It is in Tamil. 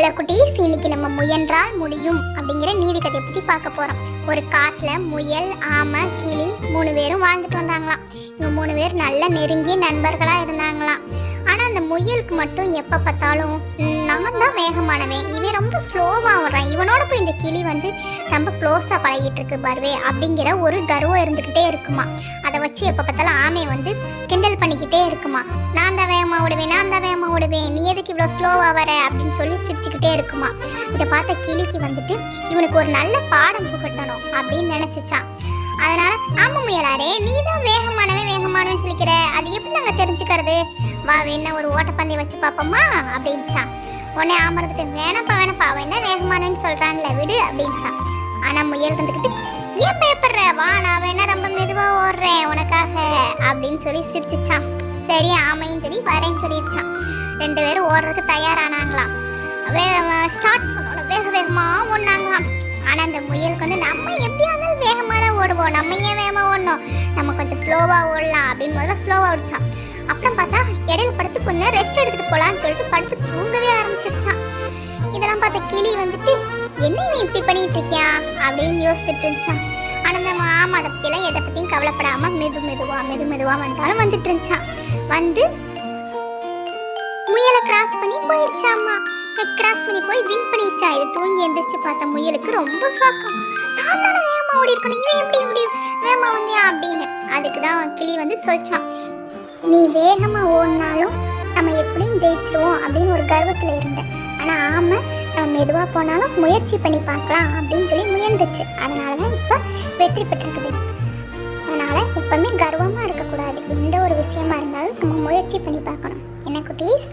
ஹலோ குட்டீஸ் இன்னைக்கு நம்ம முயன்றால் முடியும் அப்படிங்கிற நீதி கதையை பற்றி பார்க்க போகிறோம் ஒரு காட்டில் முயல் ஆமை கிளி மூணு பேரும் வாழ்ந்துட்டு வந்தாங்களாம். இவங்க மூணு பேர் நல்ல நெருங்கிய நண்பர்களாக இருந்தாங்களாம். ஆனால் அந்த முயலுக்கு மட்டும் எப்போ பார்த்தாலும் நான் தான் வேகமானவன். இவன் ரொம்ப ஸ்லோவாக வர்றான் இவனோட போய் இந்த கிளி வந்து ரொம்ப க்ளோஸாக பழகிட்டு இருக்கு பர்வே அப்படிங்கிற ஒரு கர்வம் இருந்துக்கிட்டே இருக்குமா. அதை வச்சு எப்போ பார்த்தாலும் ஆமை வந்து கிண்டல் பண்ணிக்கிட்டே இருக்குமா. நான் தான் வேகமாக ஓடுவேன் நான் தான் வேகமாக ஓடுவேன். நீ எதுக்கு இவ்வளோ ஸ்லோவாக வர அப்படின்னு சொல்லி சிரிச்சுக்கிட்டே இருக்குமா. இதை பார்த்த கிளிக்கு வந்துட்டு இவனுக்கு ஒரு நல்ல பாடம் புகட்டணும் அப்படின்னு நினச்சிச்சான் அதனால ஆமாம் முயலாரே நீ தான் வேகமானவன் வேகமானவன் சொல்லிக்கிற அது எப்படி நாங்கள் தெரிஞ்சுக்கிறது? வா வேணா ஒரு ஓட்டப்பந்தயம் வச்சு பார்ப்போமா? அப்படின்ச்சான் உடனே ஆமரத்துட்டு வேணப்பா வேணப்பா அவன் தான் வேகமானன்னு சொல்கிறான்ல விடு அப்படின்ச்சான் ஆனால் முயல் வந்துக்கிட்டு ஏன் பயப்படுற? வா நான் வேணா ரொம்ப மெதுவாக ஓடுறேன் உனக்காக அப்படின்னு சொல்லி சிரிச்சிச்சான் சரி ஆமையும் சரி வரேன்னு சொல்லிருச்சான் ரெண்டு பேரும் ஓடுறதுக்கு தயாரானாங்களாம். வே ஸ்டார்ட் சொன்னோட வேக வேகமாக ஓடினாங்களாம். ஆனால் அந்த முயலுக்கு வந்து நம்ம எப்படியா இருந்தாலும் வேகமாக தான் ஓடுவோம். நம்ம ஏன் வேகமாக ஓடணும்? நம்ம கொஞ்சம் ஸ்லோவாக ஓடலாம் அப்படின்னு முதல்ல ஸ்லோவாக ஓடிச்சான் அப்புறம் பார்த்தா இடையில படுத்து கொஞ்சம் ரெஸ்ட் எடுத்துகிட்டு போகலான்னு சொல்லிட்டு படுத்து தூங்கவே ஆரம்பிச்சிருச்சான் இதெல்லாம் பார்த்த கிளி வந்துட்டு என்ன நீ இப்படி பண்ணிட்டு இருக்கியா? அப்படின்னு யோசிச்சுட்டு இருந்துச்சான் ஆனால் அந்த ஆமாம் அதை பற்றிலாம் எதை கவலைப்படாமல் மெது மெதுவாக மெது மெதுவாக வந்தாலும் வந்துட்டு இருந்துச்சான் வந்து முயலை கிராஸ் பண்ணி போயிடுச்சாம்மா. கிராஸ் பண்ணி போய் வின் பண்ணிடுச்சா. இது தூங்கி எந்திரிச்சு பார்த்த முயலுக்கு ரொம்ப சாக்கம் நான் தானே வேகமா ஓடி இருக்கணும். இவன் எப்படி ஓடி வேகமா வந்தியா அப்படின்னு. அதுக்கு தான் கிளி வந்து சொல்லிச்சான் நீ வேகமா ஓடினாலும் நம்ம எப்படியும் ஜெயிச்சிருவோம் அப்படின்னு ஒரு கர்வத்தில் இருந்தேன். ஆனால் ஆமாம் நம்ம மெதுவாக போனாலும் முயற்சி பண்ணி பார்க்கலாம் அப்படின்னு சொல்லி முயன்றுச்சு. அதனால தான் இப்போ வெற்றி பெற்றிருக்குது. எப்பவுமே கர்வமாக இருக்கக்கூடாது. எந்த ஒரு விஷயமா இருந்தாலும் நம்ம முயற்சி பண்ணி பார்க்கணும். என்ன குட்டீஸ்?